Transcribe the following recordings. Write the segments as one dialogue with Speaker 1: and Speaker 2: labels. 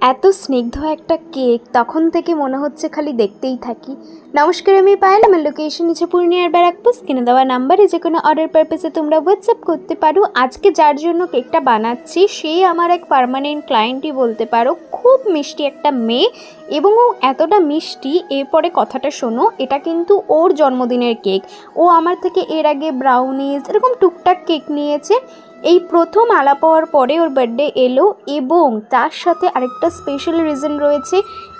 Speaker 1: এত স্নিগ্ধ একটা কেক তখন থেকে মনে হচ্ছে খালি দেখতেই থাকি। নমস্কার, আমি পায়েল। আমার লোকেশন হচ্ছে পূর্ণিয়ার ব্যারাকপুর। কিনে দেওয়া নাম্বারে যে কোনো অর্ডার পারপাসে তোমরা হোয়াটসঅ্যাপ করতে পারো। আজকে যার জন্য কেকটা বানাচ্ছি, সে আমার এক পার্মানেন্ট ক্লায়েন্টই বলতে পারো। খুব মিষ্টি একটা মেয়ে এবং ও এতটা মিষ্টি, এরপরে কথাটা শোনো, এটা কিন্তু ওর জন্মদিনের কেক। ও আমার থেকে এর আগে ব্রাউনিজ এরকম টুকটাক কেক নিয়েছে। এই প্রথম আলাপ হওয়ার পরে ওর বার্থডে এলো এবং তার সাথে আরেকটা স্পেশাল রিজন রয়েছে,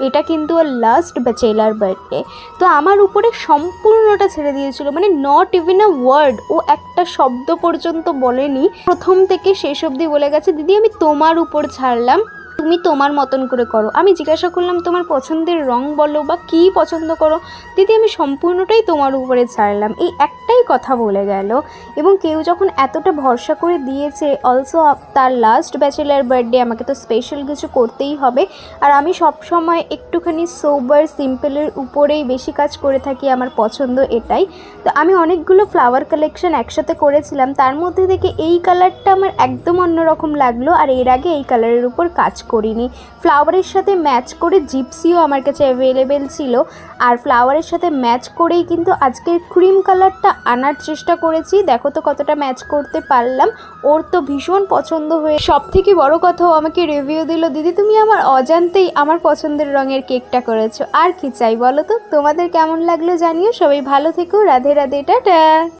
Speaker 1: এটা কিন্তু ওর লাস্ট ব্যাচেলার বার্থডে তো আমার উপরে সম্পূর্ণটা ছেড়ে দিয়েছিল মানে নট ইভেন আ ওয়ার্ড ও একটা শব্দ পর্যন্ত বলেনি। প্রথম থেকে শেষ অবধি বলে গেছে, দিদি, আমি তোমার উপর ছাড়লাম। তুমি তোমার মতন করে করো। আমি জিজ্ঞাসা করলাম, তোমার পছন্দের রং বলো বা কী পছন্দ করো? দিদি, আমি সম্পূর্ণটাই তোমার উপরে ছাড়লাম। এই একটাই কথা বলে গেল। এবং কেউ যখন এতটা ভরসা করে দিয়েছে অলসো তার লাস্ট ব্যাচেলার বার্থডে আমাকে তো স্পেশাল কিছু করতেই হবে। আর আমি সব সময় একটুখানি সোবার সিম্পলের উপরেই বেশি কাজ করে থাকি, আমার পছন্দ এটাই। তো আমি অনেকগুলো ফ্লাওয়ার কালেকশন একসাথে করেছিলাম। তার মধ্যে থেকে এই কালারটা আমার একদম অন্যরকম লাগল। আর এর আগে এই কালারের উপর কাজ করিনি। ফ্লাওয়ারের সাথে ম্যাচ করে জিপসিও আমার কাছে অ্যাভেলেবেল ছিল। আর ফ্লাওয়ারের সাথে ম্যাচ করেই কিন্তু আজকের ক্রিম কালারটা আনার চেষ্টা করেছি। দেখো তো কতটা ম্যাচ করতে পারলাম। ওর তো ভীষণ পছন্দ হয়ে সব থেকে বড় কথাও আমাকে রিভিউ দিল, দিদি, তুমি আমার অজান্তেই আমার পছন্দের রঙের কেকটা করেছ। আর কি চাই বলো তো? তোমাদের কেমন লাগল জানিও। সবাই ভালো থেকো। রাধে রাধে, টাটা!